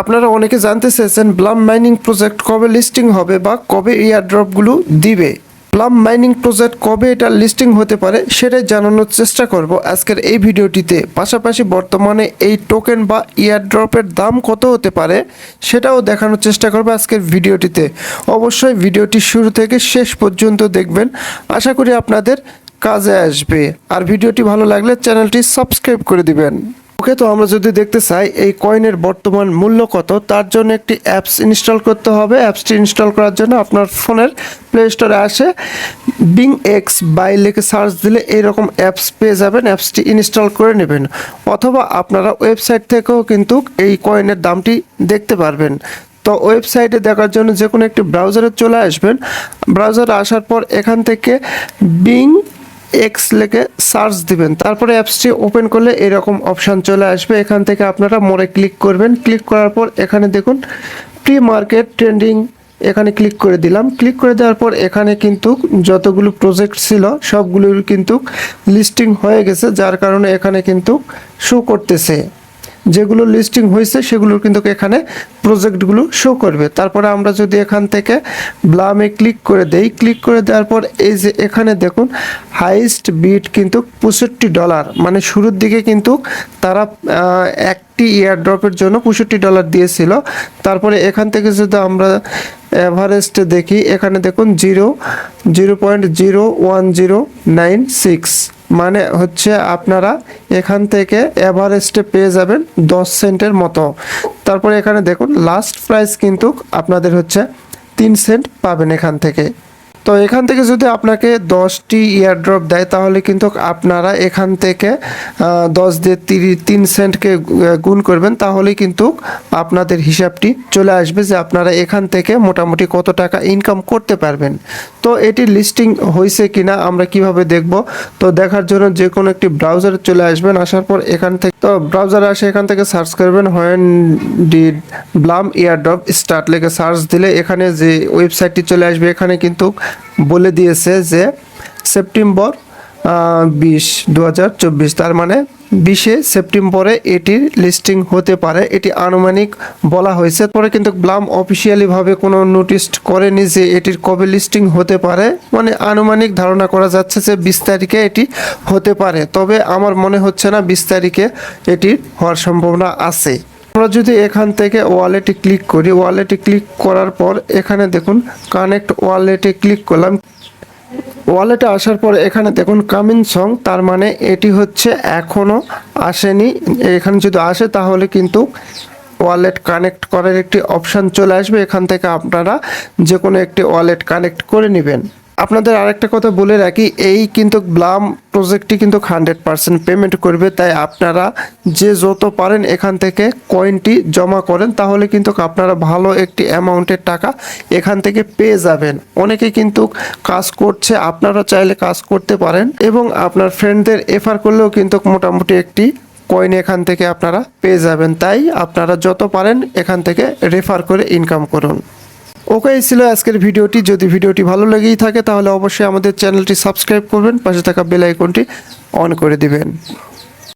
আপনারা অনেকে জানতে চেয়েছেন ব্লাম মাইনিং প্রজেক্ট কবে লিস্টিং হবে বা কবে এয়ার ড্রপগুলো দিবে? প্লাম মাইনিং প্রজেক্ট কবে এটা লিস্টিং হতে পারে সেটাই জানানোর চেষ্টা করব আজকের এই ভিডিওটিতে। পাশাপাশি বর্তমানে এই টোকেন বা ইয়ার ড্রপের দাম কত হতে পারে সেটাও দেখানোর চেষ্টা করব আজকের ভিডিওটিতে। অবশ্যই ভিডিওটি শুরু থেকে শেষ পর্যন্ত দেখবেন। আশা করি আপনাদের কাজে আসবে। আর ভিডিওটি ভালো লাগলে চ্যানেলটি সাবস্ক্রাইব করে দিবেন। ওকে তো আমরা যদি দেখতে চাই, এই কয়েনের বর্তমান মূল্য কত, তার জন্য একটি অ্যাপস ইনস্টল করতে হবে। অ্যাপসটি ইনস্টল করার জন্য আপনার ফোনের প্লে স্টোরে আসে। বিং এক্স বাই লিখে সার্চ দিলে এইরকম অ্যাপস পেয়ে যাবেন। অ্যাপসটি ইনস্টল করে নেবেন। অথবা আপনারা ওয়েবসাইট থেকেও কিন্তু এই কয়েনের দামটি দেখতে পারবেন। তো ওয়েবসাইটে দেখার জন্য যে কোনো একটি ব্রাউজারে চলে আসবেন। ব্রাউজারে আসার পর এখান থেকে বিং এক্স লেখে সার্চ দিবেন। তারপরে অ্যাপসটি ওপেন করলে এরকম অপশান চলে আসবে। এখান থেকে আপনারা মোড়ে ক্লিক করবেন। ক্লিক করার পর এখানে দেখুন প্রি মার্কেট ট্রেন্ডিং এখানে ক্লিক করে দিলাম। ক্লিক করে দেওয়ার পর এখানে কিন্তু যতগুলো প্রজেক্ট ছিল সবগুলোর কিন্তু লিস্টিং হয়ে গেছে, যার কারণে এখানে কিন্তু শো করতেছে। যেগুলো লিস্টিং হয়েছে সেগুলোর কিন্তু এখানে প্রজেক্টগুলো শো করবে। তারপরে আমরা যদি এখান থেকে ব্লামে ক্লিক করে দেই ক্লিক করে দেওয়ার পর এই যে এখানে দেখুন হাইস্ট বিট কিন্তু পঁয়ষট্টি ডলার মানে শুরুর দিকে কিন্তু তারা একটি ইয়ার ড্রপের জন্য পঁয়ষট্টি ডলার দিয়েছিল। তারপরে এখান থেকে যদি আমরা এভারেস্টে দেখি, এখানে দেখুন zero zero point zero one zero nine six. মানে হচ্ছে আপনারা এখান থেকে এভারেস্টে পেয়ে যাবেন দশ সেন্টের মতো। তারপরে এখানে দেখুন লাস্ট প্রাইস কিন্তু আপনাদের হচ্ছে তিন সেন্ট পাবেন এখান থেকে। তো এখান থেকে যদি আপনাকে দশটি ইয়ার ড্রপ দেয়, তাহলে কিন্তু আপনারা এখান থেকে দশ দিয়ে তিরিশ তিন সেন্টকে গুণ করবেন তাহলেই কিন্তু আপনাদের হিসাবটি চলে আসবে যে আপনারা এখান থেকে মোটামুটি কত টাকা ইনকাম করতে পারবেন। তো এটি লিস্টিং হয়েছে কিনা আমরা কীভাবে দেখব? তো দেখার জন্য যে কোনো একটি ব্রাউজার চলে আসবেন, আসার পর এখান থেকে তো ব্রাউজারে আসে, এখান থেকে সার্চ করবেন when the Blum airdrop start লেগে সার্চ দিলে এখানে যে ওয়েবসাইটটি চলে আসবে, এখানে কিন্তু বলে দিয়েছে যে সেপ্টেম্বর বিশ দু তার মানে বিশে সেপ্টেম্বরে এটির লিস্টিং হতে পারে। এটি আনুমানিক বলা হয়েছে। পরে কিন্তু ব্লাম অফিসিয়ালিভাবে কোনো নোটিশ করেনি যে এটির কবে লিস্টিং হতে পারে। মানে আনুমানিক ধারণা করা যাচ্ছে যে বিশ তারিখে এটি হতে পারে। তবে আমার মনে হচ্ছে না বিশ তারিখে এটির হওয়ার সম্ভাবনা আছে। আমরা যদি এখান থেকে ওয়ালেটে ক্লিক করি, ওয়ালেটে ক্লিক করার পর এখানে দেখুন, কানেক্ট ওয়ালেটে ক্লিক করলাম। ওয়ালেটে আসার পর এখানে দেখুন কামিং সং, তার মানে এটি হচ্ছে এখনও আসেনি। এখানে যদি আসে তাহলে কিন্তু ওয়ালেট কানেক্ট করার একটি অপশান চলে আসবে। এখান থেকে আপনারা যে কোনো একটি ওয়ালেট কানেক্ট করে নেবেন। আপনাদের আরেকটা কথা বলে রাখি, এই কিন্তু ব্লাম প্রজেক্টটি কিন্তু হান্ড্রেড পার্সেন্ট পেমেন্ট করবে, তাই আপনারা যে যত পারেন এখান থেকে কয়েনটি জমা করেন, তাহলে কিন্তু আপনারা ভালো একটি অ্যামাউন্টের টাকা এখান থেকে পেয়ে যাবেন। অনেকে কিন্তু কাজ করছে, আপনারা চাইলে কাজ করতে পারেন এবং আপনার ফ্রেন্ডদের এফার করলেও কিন্তু মোটামুটি একটি কয়েন এখান থেকে আপনারা পেয়ে যাবেন। তাই আপনারা যত পারেন এখান থেকে রেফার করে ইনকাম করুন। ওকে এই ছিল আজকের ভিডিওটি। যদি ভিডিওটি ভালো লেগেই থাকে, তাহলে অবশ্যই আমাদের চ্যানেলটি সাবস্ক্রাইব করবেন, পাশে থাকা বেল আইকনটি অন করে দিবেন।